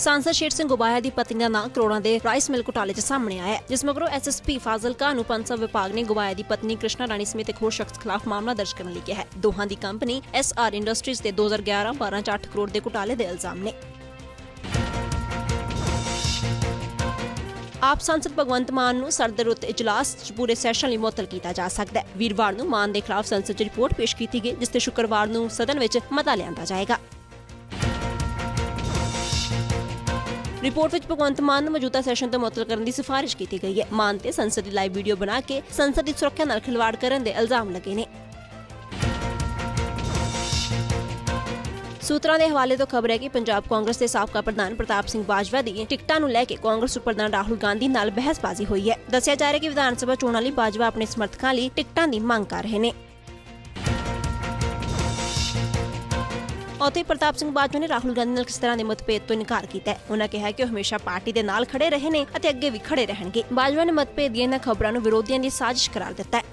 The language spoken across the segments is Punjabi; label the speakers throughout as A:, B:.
A: ਸਾਂਸਦ ਸ਼ੇਰ ਸਿੰਘ ਗੁਬਾਇਆ ਦੀ ਪਤਨੀ ਦਾ ਨਾਂ ਕਰੋੜਾਂ ਦੇ ਰਾਈਸ ਮਿਲ ਘੁਟਾਲੇ 'ਚ ਸਾਹਮਣੇ ਆਇਆ ਹੈ, ਜਿਸ ਮਗਰੋਂ ਐਸਐਸਪੀ ਫਾਜ਼ਿਲਕਾ ਨੂੰ ਪੰਚਾਇਤ ਵਿਭਾਗ ਨੇ ਗੁਬਾਇਆ ਦੀ ਪਤਨੀ ਕ੍ਰਿਸ਼ਨਾ ਰਾਣੀ ਸਮੇਤ ਇੱਕ ਹੋਰ ਸ਼ਖਸ ਖਿਲਾਫ ਮਾਮਲਾ ਦਰਜ ਕਰਨ ਲਈ ਕਿਹਾ ਹੈ। ਦੋਹਾਂ ਦੀ ਕੰਪਨੀ ਐਸਆਰ ਇੰਡਸਟਰੀਜ਼ ਤੇ 2011-12 ਚ 8 ਕਰੋੜ ਦੇ ਘੁਟਾਲੇ ਦੇ ਇਲਜ਼ਾਮ ਨੇ। ਆਪ ਸੰਸਦ ਭਗਵੰਤ ਮਾਨ ਨੂੰ ਸਰਦ ਰੁੱਤ ਇਜਲਾਸ 'ਚ ਪੂਰੇ ਸੈਸ਼ਨ ਲਈ ਮੁਅੱਤਲ ਕੀਤਾ ਜਾ ਸਕਦਾ ਹੈ। ਵੀਰਵਾਰ ਨੂੰ ਮਾਨ ਦੇ ਖਿਲਾਫ ਸੰਸਦ 'ਚ ਰਿਪੋਰਟ ਪੇਸ਼ ਕੀਤੀ ਗਈ, ਜਿਸ ਤੇ ਸ਼ੁੱਕਰਵਾਰ ਨੂੰ ਸਦਨ ਵਿੱਚ ਮਤਾ ਲਿਆਂਦਾ ਜਾਏਗਾ। ਰਿਪੋਰਟ ਵਿੱਚ ਭਗਵੰਤ ਮਾਨ ਨੂੰ ਮੌਜੂਦਾ ਸੈਸ਼ਨ ਤੋਂ ਮੁਅੱਤਲ ਕਰਨ ਦੀ ਸਿਫਾਰਿਸ਼ ਕੀਤੀ ਗਈ ਹੈ। ਮਾਨ ਤੇ ਸੰਸਦ ਦੀ ਲਾਈਵ ਵੀਡੀਓ ਬਣਾ ਕੇ ਸੰਸਦ ਦੀ ਸੁਰੱਖਿਆ ਨਾਲ ਖਿਲਵਾੜ ਕਰਨ ਦੇ ਇਲਜ਼ਾਮ ਲੱਗੇ ਨੇ। ਸੂਤਰਾਂ ਦੇ ਹਵਾਲੇ ਤੋਂ ਖਬਰ ਹੈ ਕਿ ਪੰਜਾਬ ਕਾਂਗਰਸ ਦੇ ਸਾਬਕਾ ਪ੍ਰਧਾਨ ਪ੍ਰਤਾਪ ਸਿੰਘ ਬਾਜਵਾ ਦੀ ਟਿਕਟਾਂ ਨੂੰ ਲੈ ਕੇ ਕਾਂਗਰਸ ਪ੍ਰਧਾਨ ਰਾਹੁਲ ਗਾਂਧੀ ਨਾਲ ਬਹਿਸਬਾਜ਼ੀ ਹੋਈ ਹੈ। ਦੱਸਿਆ ਜਾ ਰਿਹਾ ਹੈ ਕਿ ਵਿਧਾਨ ਸਭਾ ਚੋਣਾਂ ਲਈ ਬਾਜਵਾ ਆਪਣੇ ਸਮਰਥਕਾਂ ਲਈ ਟਿਕਟਾਂ ਦੀ ਮੰਗ ਕਰ ਰਹੇ ਨੇ। ਉੱਥੇ ਪ੍ਰਤਾਪ ਸਿੰਘ ਬਾਜਵਾ ਨੇ ਰਾਹੁਲ ਗਾਂਧੀ ਨਾਲ ਕਿਸ ਤਰ੍ਹਾਂ ਦੇ ਮਤਭੇਦ ਤੋਂ ਇਨਕਾਰ ਕੀਤਾ ਹੈ? ਉਹਨਾਂ ਕਿਹਾ ਕਿ ਉਹ ਹਮੇਸ਼ਾ ਪਾਰਟੀ ਦੇ ਨਾਲ ਖੜੇ ਰਹੇ ਨੇ ਅਤੇ ਅੱਗੇ ਵੀ ਖੜੇ ਰਹਿਣਗੇ। ਬਾਜਵਾ ਨੇ ਮਤਭੇਦ ਦੀਆਂ ਇਹਨਾਂ ਖਬਰਾਂ ਨੂੰ ਵਿਰੋਧੀਆਂ ਦੀ ਸਾਜ਼ਿਸ਼ ਕਰਾਰ ਦਿੱਤਾ ਹੈ।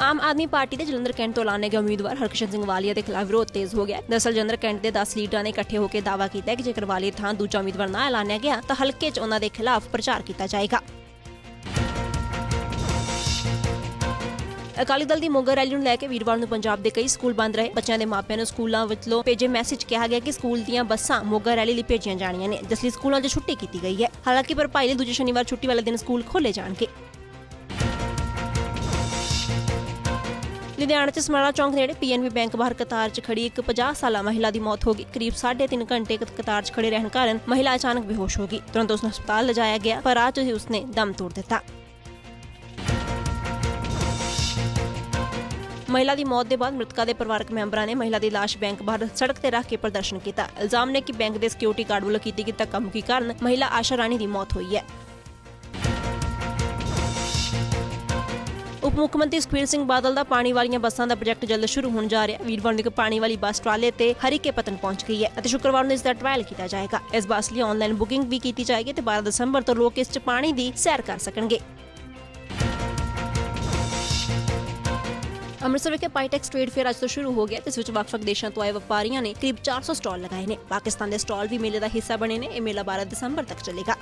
A: ਆਮ ਆਦਮੀ ਪਾਰਟੀ ਦੇ ਜਲੰਧਰ ਕੈਂਟ ਤੋਂ ਐਲਾਨੇ ਗਏ ਉਮੀਦਵਾਰ ਹਰਕ੍ਰਿਸ਼ਨ ਸਿੰਘ ਵਾਲੀਆ ਦੇ ਖਿਲਾਫ ਵਿਰੋਧ ਤੇਜ਼ ਹੋ ਗਿਆ ਹੈ। ਦਰਅਸਲ ਜਲੰਧਰ ਕੈਂਟ ਦੇ 10 ਲੀਡਰਾਂ ਨੇ ਇਕੱਠੇ ਹੋ ਕੇ ਦਾਅਵਾ ਕੀਤਾ ਕਿ ਜੇਕਰ ਵਾਲੀਆ ਥਾਂ ਦੂਜਾ ਉਮੀਦਵਾਰ ਨਾ ਐਲਾਨਿਆ ਗਿਆ ਤਾਂ ਹਲਕੇ 'ਚ ਉਹਨਾਂ ਦੇ ਖਿਲਾਫ ਪ੍ਰਚਾਰ ਕੀਤਾ ਜਾਏਗਾ। ਅਕਾਲੀ ਦਲ ਦੀ ਮੋਗਾ ਰੈਲੀ ਨੂੰ ਲੈ ਕੇ ਵੀਰਵਾਰ ਨੂੰ ਪੰਜਾਬ ਦੇ ਕਈ ਸਕੂਲ ਬੰਦ ਰਹੇ। ਬੱਚਿਆਂ ਦੇ ਮਾਪਿਆਂ ਨੂੰ ਸਕੂਲਾਂ ਵਿੱਚੋਂ ਭੇਜੇ ਮੈਸੇਜ ਕਿਹਾ ਗਿਆ ਕਿ ਸਕੂਲ ਦੀਆਂ ਬੱਸਾਂ ਮੋਗਾ ਰੈਲੀ ਲਈ ਭੇਜੀਆਂ ਜਾਣੀਆਂ ਨੇ, ਜਿਸ ਲਈ ਸਕੂਲਾਂ 'ਚ ਛੁੱਟੀ ਕੀਤੀ ਗਈ ਹੈ। ਹਾਲਾਂਕਿ ਭਰਪਾਈ ਲਈ ਦੂਜੇ ਸ਼ਨੀਵਾਰ ਛੁੱਟੀ ਵਾਲੇ ਦਿਨ ਸਕੂਲ ਖੋਲੇ ਜਾਣਗੇ। ਲੁਧਿਆਣਾ ਚ ਸਮਰਾਲਾ ਚੌਂਕ ਨੇੜੇ ਪੀਐਨਬੀ ਬੈਂਕ ਬਾਹਰ ਕਤਾਰ 'ਚ ਖੜੀ ਇੱਕ 50 ਸਾਲਾ ਮਹਿਲਾ ਦੀ ਮੌਤ ਹੋ ਗਈ। ਕਰੀਬ 3.5 ਘੰਟੇ ਕਤਾਰ 'ਚ ਖੜੇ ਰਹਿਣ ਕਾਰਨ ਮਹਿਲਾ ਅਚਾਨਕ ਬੇਹੋਸ਼ ਹੋ ਗਈ। ਤੁਰੰਤ ਉਸ ਨੂੰ ਹਸਪਤਾਲ ਲਿਜਾਇਆ ਗਿਆ, ਪਰ ਰਾਹ ਹੀ ਉਸਨੇ ਦਮ ਤੋੜ ਦਿੱਤਾ। ਮਹਿਲਾ ਦੀ ਮੌਤ ਦੇ ਬਾਅਦ ਮ੍ਰਿਤਕਾ ਦੇ ਪਰਿਵਾਰਕ ਮੈਂਬਰਾਂ ਨੇ ਮਹਿਲਾ ਦੀ ਲਾਸ਼ ਬੈਂਕ ਬਾਹਰ ਸੜਕ ਤੇ ਰੱਖ ਕੇ ਪ੍ਰਦਰਸ਼ਨ ਕੀਤਾ। ਇਲਜ਼ਾਮ ਨੇ ਕਿ ਬੈਂਕ ਦੇ ਸਿਕਿਉਰਿਟੀ ਗਾਰਡ ਵੱਲੋਂ ਕੀਤੀ ਗਈ ਧੱਕਾਮੁੱਕੀ ਕਾਰਨ ਮਹਿਲਾ ਆਸ਼ਾ ਰਾਣੀ ਦੀ ਮੌਤ ਹੋਈ ਹੈ। ਉਪ ਮੁੱਖ ਮੰਤਰੀ ਸੁਖਬੀਰ ਸਿੰਘ ਬਾਦਲ ਦਾ ਪਾਣੀ ਵਾਲੀਆਂ ਬੱਸਾਂ ਦਾ ਪ੍ਰੋਜੈਕਟ ਜਲਦ ਸ਼ੁਰੂ ਹੋਣ ਜਾ ਰਿਹਾ। ਵੀਰਵਾਰ ਨੂੰ ਇੱਕ ਪਾਣੀ ਵਾਲੀ ਬੱਸ ਟਰਾਲੇ ਤੇ ਹਰੀਕੇ ਪਤਨ ਪਹੁੰਚ ਗਈ ਹੈ ਅਤੇ ਸ਼ੁੱਕਰਵਾਰ ਨੂੰ ਇਸ ਦਾ ਟ੍ਰਾਇਲ ਕੀਤਾ ਜਾਏਗਾ। ਇਸ ਬੱਸ ਲਈ ਆਨਲਾਈਨ ਬੁਕਿੰਗ ਵੀ ਕੀਤੀ ਜਾਏਗੀ ਤੇ 12 ਦਸੰਬਰ ਤੋਂ ਲੋਕ ਇਸ 'ਚ ਪਾਣੀ ਦੀ ਸੈਰ ਕਰ ਸਕਣਗੇ। ਅੰਮ੍ਰਿਤਸਰ ਵਿਖੇ ਪਾਈਟੈਕਸ ਟ੍ਰੇਡ ਫੇਅਰ ਅੱਜ ਤੋਂ ਸ਼ੁਰੂ ਹੋ ਗਿਆ ਤੇ ਇਸ ਵਿੱਚ ਵੱਖ-ਵੱਖ ਦੇਸ਼ਾਂ ਤੋਂ ਆਏ ਵਪਾਰੀਆਂ ਨੇ ਕਰੀਬ 400 ਸਟਾਲ ਲਗਾਏ ਨੇ। ਪਾਕਿਸਤਾਨ ਦੇ ਸਟਾਲ ਵੀ ਮੇਲੇ ਦਾ ਹਿੱਸਾ ਬਣੇ ਨੇ। ਇਹ ਮੇਲਾ 12 ਦਸੰਬਰ ਤੱਕ ਚੱਲੇਗਾ।